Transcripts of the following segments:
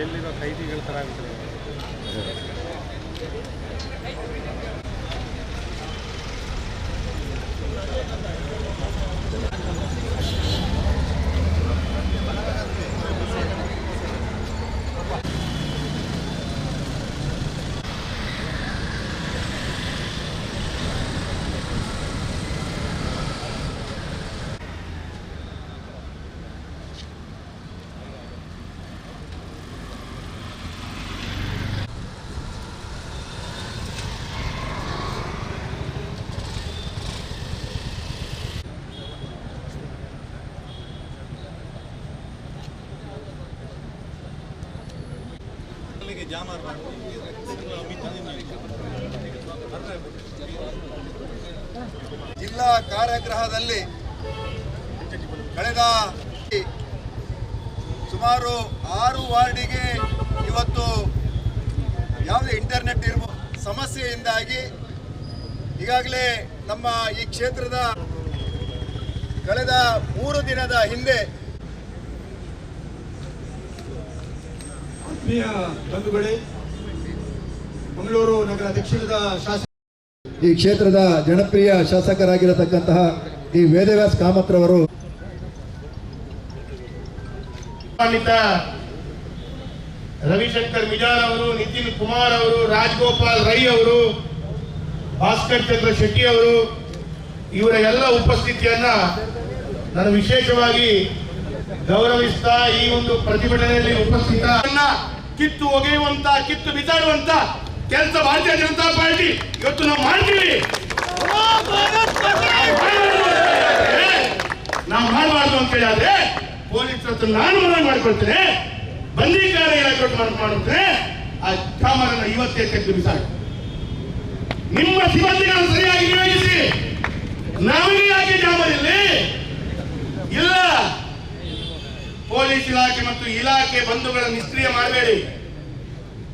ಎಲ್ಲಿರೋ ಕೈದಿಗಳ ಥರ ಆಗ್ಬಿಟ್ಟಿದೆ ಜಿಲ್ಲಾ ಕಾರ್ಯಗ್ರಹದಲ್ಲಿ ಕಳೆದ ಸುಮಾರು ಆರು ವಾರ್ಡಿಗೆ ಇವತ್ತು ಯಾವುದೇ ಇಂಟರ್ನೆಟ್ ಇರುವ ಸಮಸ್ಯೆಯಿಂದಾಗಿ ಈಗಾಗಲೇ ನಮ್ಮ ಈ ಕ್ಷೇತ್ರದ ಕಳೆದ ಮೂರು ದಿನದ ಹಿಂದೆ ಆತ್ಮೀಯ ಬಂಧುಗಳೇ ಮಂಗಳೂರು ನಗರ ದಕ್ಷಿಣದ ಶಾಸಕ ಈ ಕ್ಷೇತ್ರದ ಜನಪ್ರಿಯ ಶಾಸಕರಾಗಿರತಕ್ಕಂತಹ ಈ ವೇದವ್ಯಾಸ್ ಕಾಮತ್ರವರು. ಅವರು ರವಿಶಂಕರ್ ಮಿಜಾರ್ ಅವರು ನಿತಿನ್ ಕುಮಾರ್ ಅವರು ರಾಜಗೋಪಾಲ್ ರೈ ಅವರು ಭಾಸ್ಕರ್ ಚಂದ್ರ ಶೆಟ್ಟಿ ಅವರು ಇವರ ಎಲ್ಲ ಉಪಸ್ಥಿತಿಯನ್ನ ನಾನು ವಿಶೇಷವಾಗಿ ಗೌರವಿಸ್ತಾ ಈ ಒಂದು ಪ್ರತಿಭಟನೆಯಲ್ಲಿ ಉಪಸ್ಥಿತ. ಕಿತ್ತು ಒಗೆಯುವಂತ, ಕಿತ್ತು ಬಿಸಾಡುವಂತ ಕೆಲಸ ಭಾರತೀಯ ಜನತಾ ಪಾರ್ಟಿ ಇವತ್ತು ನಾವು ಮಾಡ್ತೀವಿ. ನಾವು ಮಾಡಬಾರ್ದು ಅಂತ ಹೇಳಿದ್ರೆ ಪೊಲೀಸ್ ಹತ್ರ ನಾನು ಮನವಿ ಮಾಡ್ಕೊಳ್ತೇನೆ. ಬಂದೀಕಾರ ಮಾಡುತ್ತೆ ಆ ಕಾಮರನ್ನ ಇವತ್ತೇ ತೆಗೆದು ಬಿಸಾಡಿ. ನಿಮ್ಮ ಸಿಬ್ಬಂದಿಗಳನ್ನು ಸರಿಯಾಗಿ ನಿಯೋಜಿಸಿ. ನಮಗೆ ಪೊಲೀಸ್ ಇಲಾಖೆ ಮತ್ತು ಇಲಾಖೆ ಬಂಧುಗಳ ನಿಷ್ಕ್ರಿಯ ಮಾಡಬೇಡಿ.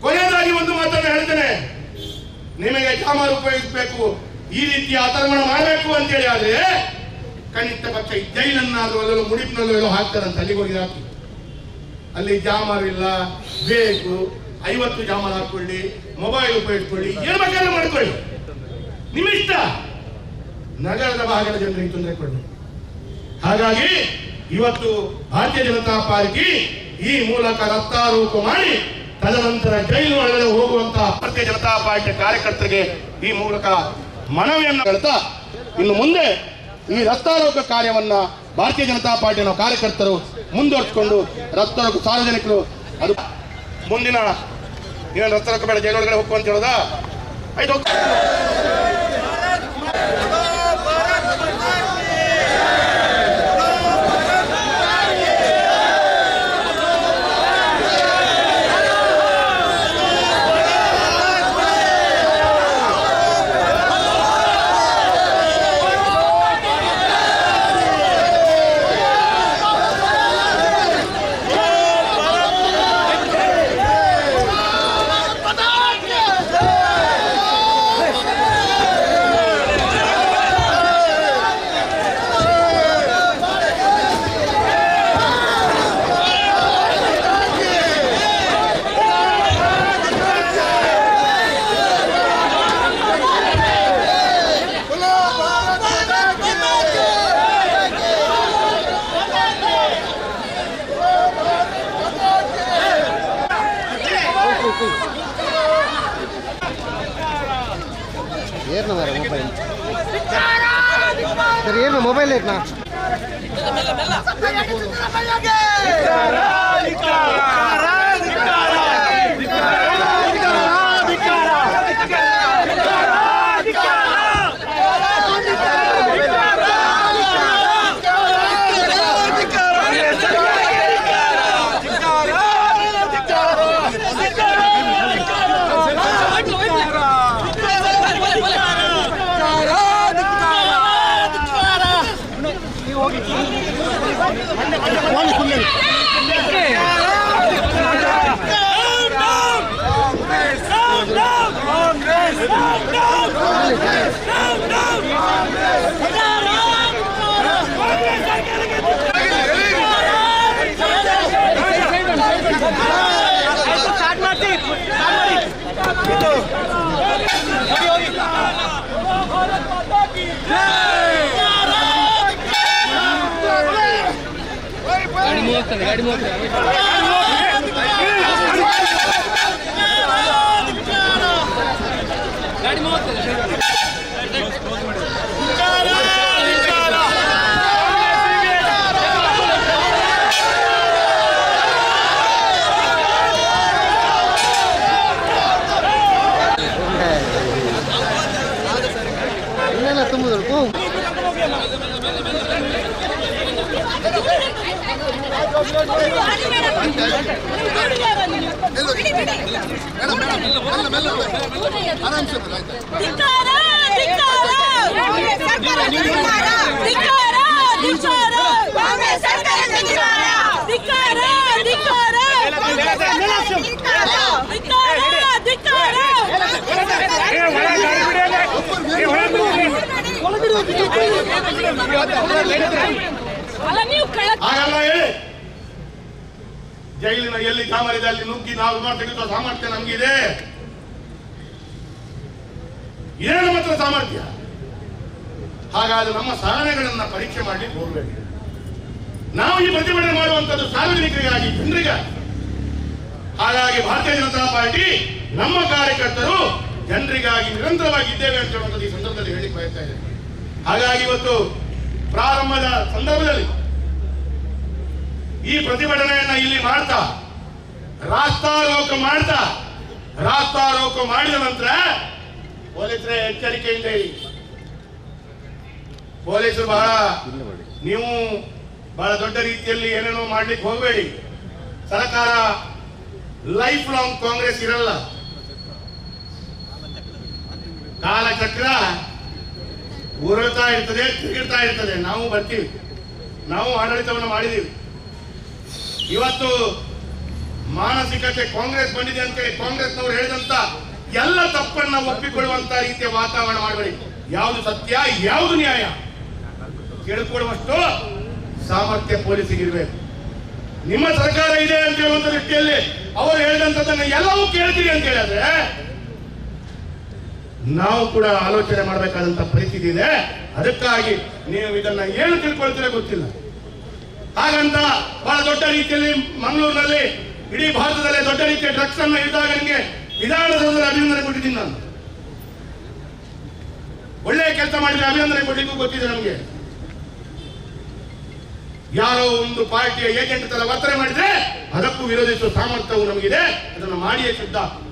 ಕೊನೆಯದಾಗಿ ಒಂದು ಮಾತನ್ನು ಹೇಳ್ತೇನೆ. ನಿಮಗೆ ಜಾಮರ್ ಉಪಯೋಗಿಸಬೇಕು, ಈ ರೀತಿಯ ಆತರ್ಮಣ ಮಾಡಬೇಕು ಅಂತೇಳಿ ಆದ್ರೆ, ಕನಿಷ್ಠ ಪಕ್ಷ ಜೈಲನ್ನಾದ್ರೂ ಅಲ್ಲೆಲ್ಲೋ ಮುಡಿಪಿನಲ್ಲೋ ಎಲ್ಲೋ ಹಾಕ್ತಾರಂತ ಅಲ್ಲಿಗೆ ಹೋಗಿ ಹಾಕಿ. ಅಲ್ಲಿ ಜಾಮರ್ ಇಲ್ಲ, ಬೇಕು, ಐವತ್ತು ಜಾಮರ್ ಹಾಕೊಳ್ಳಿ ಮೊಬೈಲ್ ಉಪಯೋಗಿಸ್ಕೊಳ್ಳಿ, ಏನು ಬೇಕಾದ್ರೂ ಮಾಡ್ಕೊಳ್ಳಿ. ನಿಮ್ಮಿಷ್ಟ. ನಗರದ ಭಾಗದ ಜನರಿಗೆ ತೊಂದರೆ ಕೊಡಿ ಹಾಗಾಗಿ ಇವತ್ತು ಭಾರತೀಯ ಜನತಾ ಪಾರ್ಟಿ ಈ ಮೂಲಕ ರಕ್ತಾರೋಪ ಮಾಡಿ ತದನಂತರ ಜೈಲು ಒಳಗಡೆ ಹೋಗುವಂತಹ ಭಾರತೀಯ ಜನತಾ ಪಾರ್ಟಿ ಕಾರ್ಯಕರ್ತರಿಗೆ ಈ ಮೂಲಕ ಮನವಿಯನ್ನು ಹೇಳ್ತಾ ಇನ್ನು ಮುಂದೆ ಈ ರಸ್ತಾರೋಪ ಕಾರ್ಯವನ್ನ ಭಾರತೀಯ ಜನತಾ ಪಾರ್ಟಿಯ ಕಾರ್ಯಕರ್ತರು ಮುಂದುವರಿಸಿಕೊಂಡು ರಸ್ತಾರೋಪ ಸಾರ್ವಜನಿಕರು ಅದು ಮುಂದಿನ ಏನು ರಸ್ತಾರೋಪ ಬೇಡ ಜೈಲೊಳಗಡೆ ಹೋಗುವಂತ ಹೇಳೋದಾ? ಆಯ್ತು ಏರ್ನ ಮಾರ ಮೊಬೈಲ್. ಸರ್ ಏನು ಮೊಬೈಲ್ ಏರ್ನಾ. ಗಾಡಿ ಮೂವತ್ತಲ್ಲ ಗಾಡಿ ಮೂವತ್ತಲ್ಲ? ಗಾಡಿ ಮೂವತ್ತಲ್ಲ? ಇನ್ನೆಲ್ಲ ತುಂಬಿದ್ರು ಹ್ಞೂ ಧಿಕ್ಕಾರ ಧಿಕ್ಕಾರ ಕಾಂಗ್ರೆಸ್ ಸರ್ಕಾರ ಧಿಕ್ಕಾರ ಧಿಕ್ಕಾರ ಧಿಕ್ಕಾರ ಕಾಂಗ್ರೆಸ್ ಸರ್ಕಾರ ಧಿಕ್ಕಾರ ಧಿಕ್ಕಾರ ಧಿಕ್ಕಾರ ಕಾಂಗ್ರೆಸ್ ಸರ್ಕಾರ ಧಿಕ್ಕಾರ ಧಿಕ್ಕಾರ ಅಲ್ಲ ನೀವು ಕಳ್ಳ ಹಾಗಲ್ಲ ಹೇಳಿ ಜೈಲಿನ ಎಲ್ಲಿ ಕಾಮರಿದೆ ಅಲ್ಲಿ ನುಗ್ಗಿ ನಾವು ತೆಗೆದುವ ಸಾಮರ್ಥ್ಯ ನಮಗಿದೆ. ಇದೇ ನಮ್ಮ ಹತ್ರ ಸಾಮರ್ಥ್ಯ. ಹಾಗಾದ್ರೆ ನಮ್ಮ ಸಾಧನೆಗಳನ್ನ ಪರೀಕ್ಷೆ ಮಾಡಲಿಕ್ಕೆ ಹೋಗಬೇಕು ನಾವು ಈ ಪ್ರತಿಭಟನೆ ಮಾಡುವಂತದ್ದು ಸಾರ್ವಜನಿಕರಿಗಾಗಿ ಜನರಿಗಾಗಿ ಹಾಗಾಗಿ ಭಾರತೀಯ ಜನತಾ ಪಾರ್ಟಿ ನಮ್ಮ ಕಾರ್ಯಕರ್ತರು ಜನರಿಗಾಗಿ ನಿರಂತರವಾಗಿ ಇದ್ದೇವೆ ಅಂತ ಹೇಳುವಂಥದ್ದು ಈ ಸಂದರ್ಭದಲ್ಲಿ ಹೇಳಿ ಬಯಸ್ತಾ ಇದ್ದೇನೆ. ಹಾಗಾಗಿ ಇವತ್ತು ಪ್ರಾರಂಭದ ಸಂದರ್ಭದಲ್ಲಿ ಈ ಪ್ರತಿಭಟನೆಯನ್ನ ಇಲ್ಲಿ ಮಾಡ್ತಾ ರಾಸ್ತಾರೋಕ ಮಾಡ್ತಾ ರಾಸ್ತಾರೋಕ ಮಾಡಿದ ನಂತರ ಪೊಲೀಸರ ಎಚ್ಚರಿಕೆಯಿಂದ ಇರಿ ಪೊಲೀಸರು ಬಹಳ ನೀವು ಬಹಳ ದೊಡ್ಡ ರೀತಿಯಲ್ಲಿ ಏನೇನೋ ಮಾಡ್ಲಿಕ್ಕೆ ಹೋಗಬೇಡಿ. ಸರ್ಕಾರ ಲೈಫ್ ಲಾಂಗ್ ಕಾಂಗ್ರೆಸ್ ಇರಲ್ಲ. ಕಾಲಚಕ್ರ ಉರುಳ್ತಾ ಇರ್ತದೆ ತಿರುಗಿಡ್ತಾ ಇರ್ತದೆ. ನಾವು ಬರ್ತೀವಿ. ನಾವು ಆಡಳಿತವನ್ನು ಮಾಡಿದೀವಿ. ಇವತ್ತು ಮಾನಸಿಕತೆ ಕಾಂಗ್ರೆಸ್ ಬಂದಿದೆ ಅಂತ ಹೇಳಿ ಕಾಂಗ್ರೆಸ್ನವರು ಹೇಳಿದಂತ ಎಲ್ಲ ತಪ್ಪನ್ನ ಒಪ್ಪಿಕೊಳ್ಳುವಂತ ರೀತಿಯ ವಾತಾವರಣ ಮಾಡಬೇಡಿ. ಯಾವುದು ಸತ್ಯ, ಯಾವುದು ನ್ಯಾಯ? ಕೇಳಿಕೊಳ್ಳುವಷ್ಟು ಸಾಮರ್ಥ್ಯ ಪೊಲೀಸಿಗೆ ಇರಬೇಕು. ನಿಮ್ಮ ಸರ್ಕಾರ ಇದೆ ಅಂತ ಹೇಳುವಂತ ದೃಷ್ಟಿಯಲ್ಲಿ ಅವರು ಹೇಳಿದಂತದನ್ನ ಎಲ್ಲವೂ ಕೇಳ್ತೀರಿ ಅಂತ ಹೇಳಿದ್ರೆ ನಾವು ಕೂಡ ಆಲೋಚನೆ ಮಾಡಬೇಕಾದಂತ ಪರಿಸ್ಥಿತಿ ಇದೆ. ಅದಕ್ಕಾಗಿ ನೀವು ಇದನ್ನ ಏನು ತಿಳ್ಕೊಳ್ತೀರ ಗೊತ್ತಿಲ್ಲ. ಹಾಗಂತ ಬಹಳ ದೊಡ್ಡ ರೀತಿಯಲ್ಲಿ ಮಂಗಳೂರಿನಲ್ಲಿ ಇಡೀ ಭಾರತದಲ್ಲೇ ದೊಡ್ಡ ರೀತಿಯ ಡ್ರಗ್ಸ್ ಅನ್ನು ಹಿಡಿದಾಗ ನಿಮಗೆ ವಿಧಾನಸೌಧದಲ್ಲಿ ಅಭಿನಂದನೆ ಕೊಟ್ಟಿದ್ದೀನಿ ನಾನು. ಒಳ್ಳೆಯ ಕೆಲಸ ಮಾಡಿದ್ರೆ ಅಭಿನಂದನೆ ಕೊಡ್ಲಿಕ್ಕೂ ಗೊತ್ತಿದೆ ನಮಗೆ. ಯಾರೋ ಒಂದು ಪಾರ್ಟಿಯ ಏಜೆಂಟ್ ತರ ವರ್ತನೆ ಮಾಡಿದ್ರೆ ಅದಕ್ಕೂ ವಿರೋಧಿಸುವ ಸಾಮರ್ಥ್ಯವು ನಮಗಿದೆ. ಅದನ್ನು ಮಾಡಿಯೇ ಸಿದ್ಧ